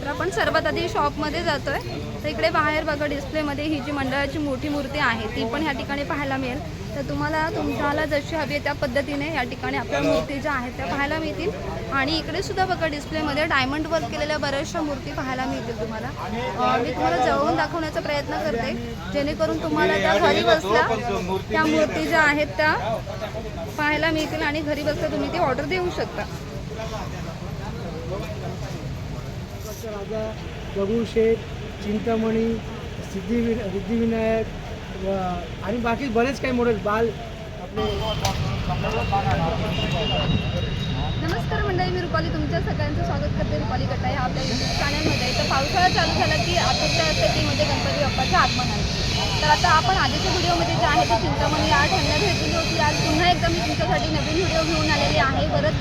तर आपण सर्वात आधी शॉपमध्ये जातोय. तर इकडे बाहेर बघा डिस्प्लेमध्ये ही जी मंडळाची मोठी मूर्ती आहे ती पण ह्या ठिकाणी पाहायला मिळेल. तर तुम्हाला तुमच्याला जशी हवी आहे त्या पद्धतीने या ठिकाणी आपल्या मूर्ती ज्या आहेत त्या पाहायला मिळतील. आणि इकडे सुद्धा बघा डिस्प्लेमध्ये डायमंड वर्क केलेल्या बऱ्याचशा मूर्ती पाहायला मिळतील तुम्हाला. मी तुम्हाला जवळून दाखवण्याचा प्रयत्न करते. जेणेकरून तुम्हाला त्या घरी बसल्या त्या मूर्ती ज्या आहेत त्या पाहायला मिळतील आणि घरी बसल्या तुम्ही ती ऑर्डर देऊ शकता. चा राजा दगडूशेठ चिंतामणी सिद्धिवि सिद्धिविनायक व आणि बाकी बरेच काही मॉडेल बाल आपले नमस्कार मंडळी मी रुपाली. तुमच्या सगळ्यांचं स्वागत करते रुपाली गटाई आपल्या युट्यूब चॅनलमध्ये तर पावसाळा चालू झाला की आतुरता असते ती म्हणजे गणपती बाप्पाचं आगमन आहे तर आता आपण आधीच्या व्हिडिओमध्ये जे आहे ते चिंतामणी आज ह्यांना भेट होती आज पुन्हा एकदा मी तुमच्यासाठी नवीन व्हिडिओ घेऊन आलेली आहे. बरंच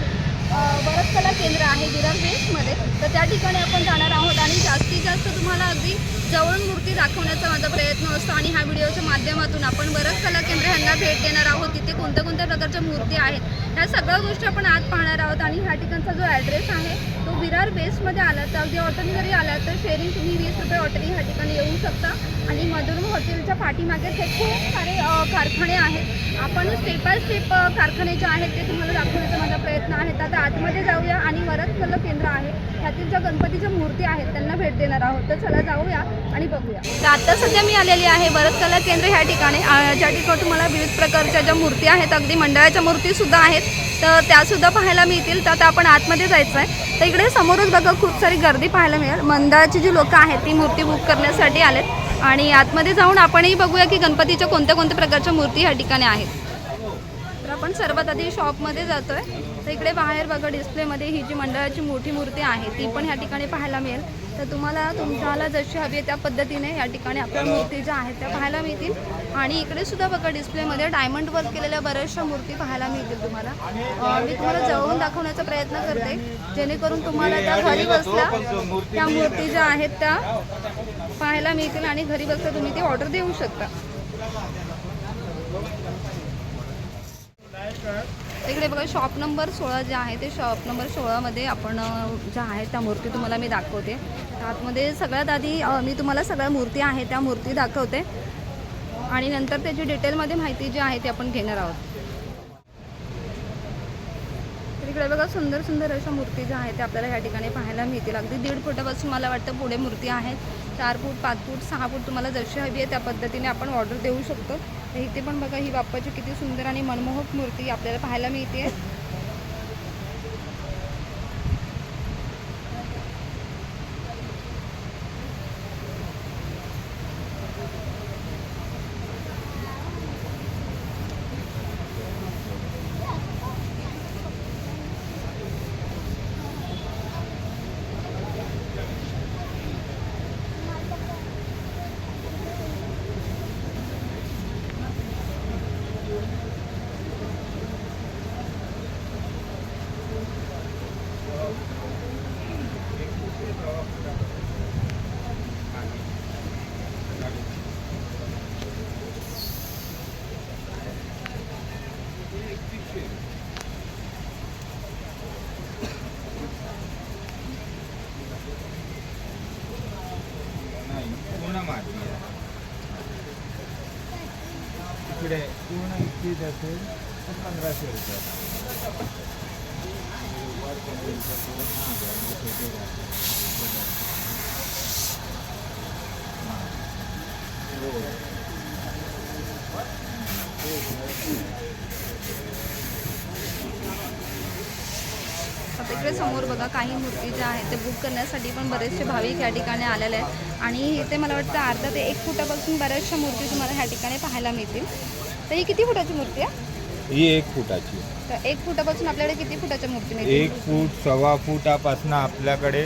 बरंच कला केंद्र आहे विरार वेस्टमध्ये तर त्या ठिकाणी आपण जाणार आहोत आणि जास्तीत जास्त तुम्हाला अगदी जवळून मूर्ती दाखवण्याचा माझा प्रयत्न असतो आणि ह्या व्हिडिओच्या माध्यमातून आपण बरंच कला केंद्र ह्यांना भेट देणार आहोत. तिथे कोणत्या कोणत्या प्रकारच्या मूर्ती आहेत ह्या सगळ्या गोष्टी आपण आज पाहणार आहोत आणि ह्या ठिकाणचा जो ॲड्रेस आहे तो विरार बेसमध्ये आला तर अगदी ऑटोनी जरी आला तर शेअरिंग तुम्ही वीस रुपये ऑटोनी ह्या ठिकाणी येऊ शकता. आणि मधुरम हॉटेलच्या पाठीमागे हे खूप सारे कारखाने आहेत. आपण स्टेप बाय स्टेप कारखाने जे आहेत ते तुम्हाला दाखवण्याचा माझा प्रयत्न आहे. तर आता आतमध्ये जाऊया आणि वरच कला केंद्र आहे. ह्यातील ज्या गणपतीच्या मूर्ती आहेत त्यांना भेट देणार आहोत. तर चला जाऊया आणि बघूया. तर आत्ता सध्या मी आलेली आहे वरद कला केंद्र ह्या ठिकाणी. ज्या ठिकाणी तुम्हाला विविध प्रकारच्या ज्या मूर्ती आहेत अगदी मंडळाच्या मूर्तीसुद्धा आहेत. तर त्यासुद्धा पाहायला मिळतील. तर आता आपण आतमध्ये जायचं आहे तर इकडे समोरच बघा खूप सारी गर्दी पाहायला मिळेल. मंडळाची जी लोकं आहेत ती मूर्ती बुक करण्यासाठी आलेत. आणि आतमध्ये जाऊन आपणही बघूया की गणपतीच्या कोणत्या कोणत्या प्रकारच्या मूर्ती ह्या ठिकाणी आहेत. तर आपण सर्वात आधी शॉपमध्ये जातोय. तर इकडे बाहेर बघा डिस्प्लेमध्ये ही जी मंडळाची मोठी मूर्ती आहे ती पण ह्या ठिकाणी पाहायला मिळेल. तर तुम्हाला तुमच्याला जशी हवी आहे त्या पद्धतीने या ठिकाणी आपल्या मूर्ती ज्या आहेत त्या पाहायला मिळतील. आणि इकडे सुद्धा बघा डिस्प्लेमध्ये डायमंड वर्क केलेल्या बऱ्याचशा मूर्ती पाहायला मिळतील तुम्हाला. मी तुम्हाला जवळून दाखवण्याचा प्रयत्न करते. जेणेकरून तुम्हाला त्या घरी बसल्या त्या मूर्ती ज्या आहेत त्या पाहायला मिळतील आणि घरी बसल्या तुम्ही ती ऑर्डर देऊ शकता. इकडे बघा शॉप नंबर सोळा जे आहे ते शॉप नंबर सोळामध्ये आपण ज्या आहेत त्या मूर्ती तुम्हाला मी दाखवते. आतमध्ये सगळ्यात आधी मी तुम्हाला सगळ्या मूर्ती आहेत त्या मूर्ती दाखवते. आणि नंतर त्याची डिटेलमध्ये माहिती जी आहे ती आपण घेणार आहोत. तिकडे बघा सुंदर सुंदर अशा मूर्ती ज्या आहेत त्या आपल्याला ह्या ठिकाणी पाहायला मिळतील. अगदी दीड फुटापासून मला वाटतं पुढे मूर्ती आहेत. चार फूट पाच फूट सहा फूट तुम्हाला जशी हवी आहे त्या पद्धतीने आपण ऑर्डर देऊ शकतो. तर इथे पण बघा ही बाप्पाची किती सुंदर आणि मनमोहक मूर्ती आपल्याला पाहायला मिळते इकडे पूर्ण इतकीच असेल तर पंधराशे रुपये आता इकडे समोर बघा काही मूर्ती ज्या आहेत ते बुक करण्यासाठी पण बरेचसे भाविक या ठिकाणी आलेले आहेत. आणि इथे मला वाटतं अर्धा ते एक फुटापासून बऱ्याचशा मूर्ती तुम्हाला ह्या ठिकाणी पाहायला मिळतील. तर ही किती फुटाची मूर्ती आहे? ही एक फुटाची. तर एक फुटापासून आपल्याकडे किती फुटाच्या मूर्ती मिळतील? एक फूट सव्वा फुटापासून आपल्याकडे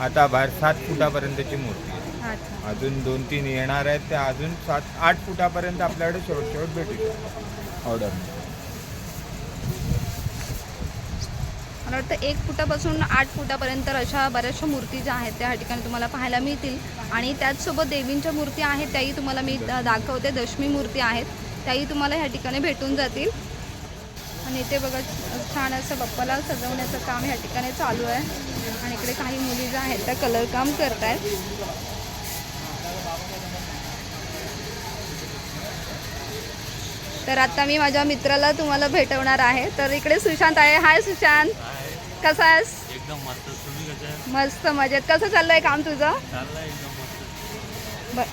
आता बाहेर सात फुटापर्यंतची मूर्ती आहे. अच्छा. अजून दोन तीन येणार आहेत त्या अजून सात आठ फुटापर्यंत आपल्याकडे शेवट शेवट भेटू शकतात. ऑर्डर मला वाटतं एक फुटापासून आठ फुटापर्यंत अशा बऱ्याचशा मूर्ती ज्या आहेत त्या ठिकाणी तुम्हाला पाहायला मिळतील. आणि त्याचसोबत देवींच्या मूर्ती आहेत त्याही तुम्हाला मी दाखवते. दशमी मूर्ती आहेत त्याही तुम्हाला ह्या ठिकाणी भेटून जातील. आणि इथे बघा छान असं बाप्पाला सजवण्याचं काम ह्या ठिकाणी चालू आहे. आणि इकडे काही मुली ज्या आहेत त्या कलर काम करत आहेत तर आता मी माझ्या मित्राला तुम्हाला भेटवणार आहे. तर इकडे सुशांत आहे. हाय सुशांत. कसा आहेस? एकदम मस्त. तुम्ही? मस्त मजेत. कसं चाललंय काम तुझं? चाललंय एकदम मस्त बर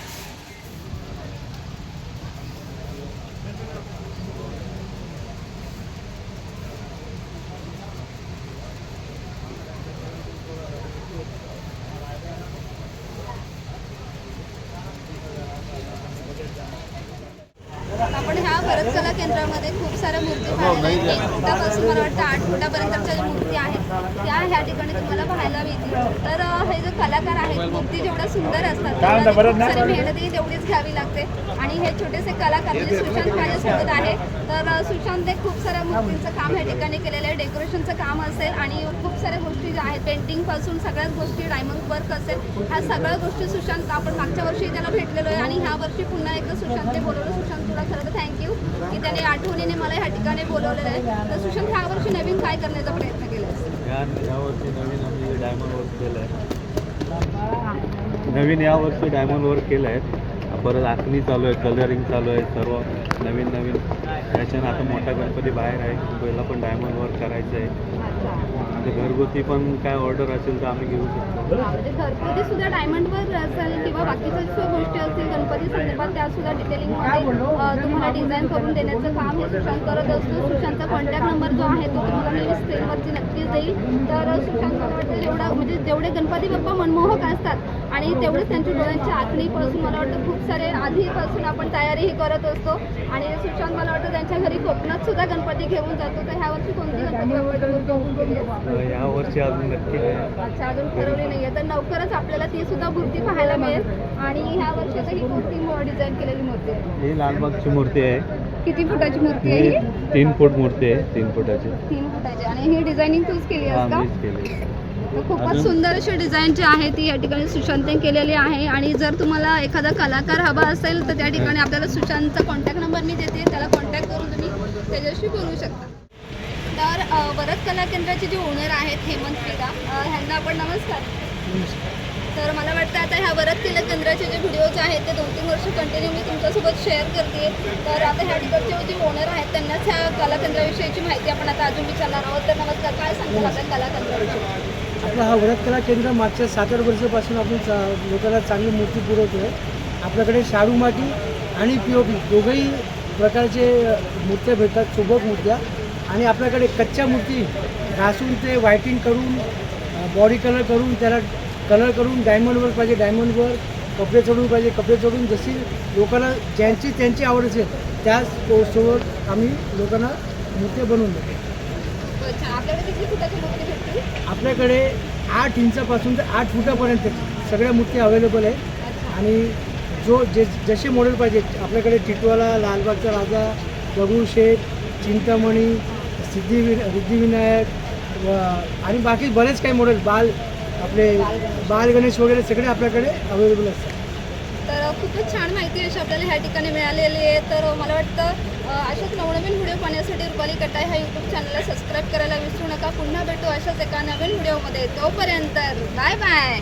कला केंद्रामध्ये खूप साऱ्या मूर्ती पाहिल्या आहेत. एक फुटापासून मला वाटतं आठ फुटापर्यंतच्या ज्या मूर्ती आहेत त्या ह्या ठिकाणी तुम्हाला पाहायला मिळतील. तर हे जे कलाकार आहेत मूर्ती जेवढ्या सुंदर असतात तेवढ्या खूप सारी मेहनतही तेवढीच घ्यावी लागते. आणि हे छोटेसे कलाकार म्हणजे सुशांत माझ्यासोबत आहे. तर सुशांतने खूप साऱ्या मूर्तींचं काम ह्या ठिकाणी केलेलं आहे. डेकोरेशनचं काम असेल आणि खूप साऱ्या गोष्टी ज्या आहेत पेंटिंगपासून सगळ्याच गोष्टी डायमंड वर्क असेल ह्या सगळ्या गोष्टी सुशांत आपण मागच्या वर्षी त्याला भेटलेलो आहे. आणि ह्या वर्षी पुन्हा एकदा सुशांतने बोलवलं. सुशांत तुला खरं तर थँक्यू की त्याने आठवणीने मला ह्या ठिकाणी बोलवलेलं आहे. तर सुशांत ह्या वर्षी नवीन काय करण्याचा प्रयत्न केला या यावर्षी नवीन आम्ही डायमंड वर्क केलं आहे नवीन यावर्षी डायमंड वर्क केलं आहे परत आखणी चालू आहे कलरिंग चालू आहे सर्व नवीन नवीन. त्याच्यानं आता मोठा गणपती बाहेर आहे पहिला पण डायमंड वर्क करायचं आहे ते घरगुती पण काय ऑर्डर असेल तर आम्ही घेऊ शकतो. म्हणजे घरगुती सुद्धा डायमंडवर असेल किंवा बाकीच्या सुद्धा गोष्टी असतील गणपती संदर्भात त्या सुद्धा डिटेलिंगमध्ये तुम्हाला डिझाईन करून देण्याचं काम हे सुशांत करत असतो. सुशांतचा कॉन्टॅक्ट नंबर जो आहे तो तुम्हाला मी स्क्रीनवरती नक्कीच देईल. तर सुशांत मला वाटतं जेवढा म्हणजे जेवढे गणपती बाप्पा मनमोहक असतात आणि तेवढेच त्यांच्या डोळ्यांच्या आखणीपासून मला वाटतं खूप सारे आधीपासून आपण तयारीही करत असतो. आणि सुशांत मला वाटतं त्यांच्या घरी कोकणात सुद्धा गणपती घेऊन जातो. तर ह्या वर्षी कोणती गणपती आहे? अजून अच्छा अजून ठरवली नाहीये. तर लवकरच आपल्याला ती सुद्धा मूर्ती पाहायला मिळेल. आणि ह्या वर्षी ही मूर्ती डिझाईन केलेली मूर्ती आहे? ही लालबागची मूर्ती आहे. किती फुटाची मूर्ती आहे तीन फूट मूर्ती आहे तीन फुटाची. तीन फुटाची. आणि ही डिझायनिंग तूच केली हा आहेस का खूपच? सुंदर अशी डिझाईन जी आहे ती या ठिकाणी सुशांतने केलेली आहे. आणि जर तुम्हाला एखादा कलाकार हवा असेल तर त्या ठिकाणी आपल्याला सुशांतचा कॉन्टॅक्ट नंबर मी देते. त्याला कॉन्टॅक्ट करून तुम्ही त्याच्याशी बोलू शकता. तर भरत कला केंद्राचे जे ओनर आहेत हेमंत अ, ह्यांना आपण नमस्कार. तर मला वाटतं आता ह्या भरत कला केंद्राचे जे व्हिडिओज आहेत ते दोन तीन वर्ष कंटिन्यू मी तुमच्यासोबत शेअर करते. तर आता ह्या ठिकाणचे जे ओनर आहेत त्यांनाच ह्या कला केंद्राविषयीची माहिती आपण आता अजून विचारणार आहोत. तर नमस्कार. काय सांगताल आपल्या कला केंद्राविषयी? आपला हा व्रत कला केंद्र मागच्या सात आठ वर्षापासून आपण चा लोकांना चांगली मूर्ती पुरवतो आहे आपल्याकडे शाडू माती आणि पी ओ पी दोघंही प्रकारचे मूर्त्या भेटतात सुबक मूर्त्या. आणि आपल्याकडे कच्च्या मूर्ती घासून ते व्हायटिंग करून बॉडी कलर करून त्याला कलर करून डायमंडवर पाहिजे डायमंडवर कपडे चढून पाहिजे कपडे चढून जशी लोकांना ज्यांची त्यांची आवड असेल त्याच सोबत आम्ही लोकांना मूर्त्या बनवून देतो. आपल्याकडे आठ इंचापासून तर आठ फुटापर्यंत सगळ्या मूर्ती अवेलेबल आहे आणि जो जे जसे मॉडेल पाहिजे आपल्याकडे टिटवाला लालबागचा राजा दगडूशेठ चिंतामणी सिद्धिवि सिद्धिविनायक आणि बाकी बरेच काही मॉडेल बाल आपले बाल गणेश वगैरे सगळे आपल्याकडे अवेलेबल असतात. तर खूपच छान माहिती अशी आपल्याला ह्या ठिकाणी मिळालेली आहे. तर मला वाटतं अशाच नवनवीन व्हिडिओ पाहण्यासाठी रुपाली कटाई ह्या यूट्यूब चॅनलला सबस्क्राईब करायला विसरू नका. पुन्हा भेटू अशाच एका नवीन व्हिडिओमध्ये तोपर्यंत बाय बाय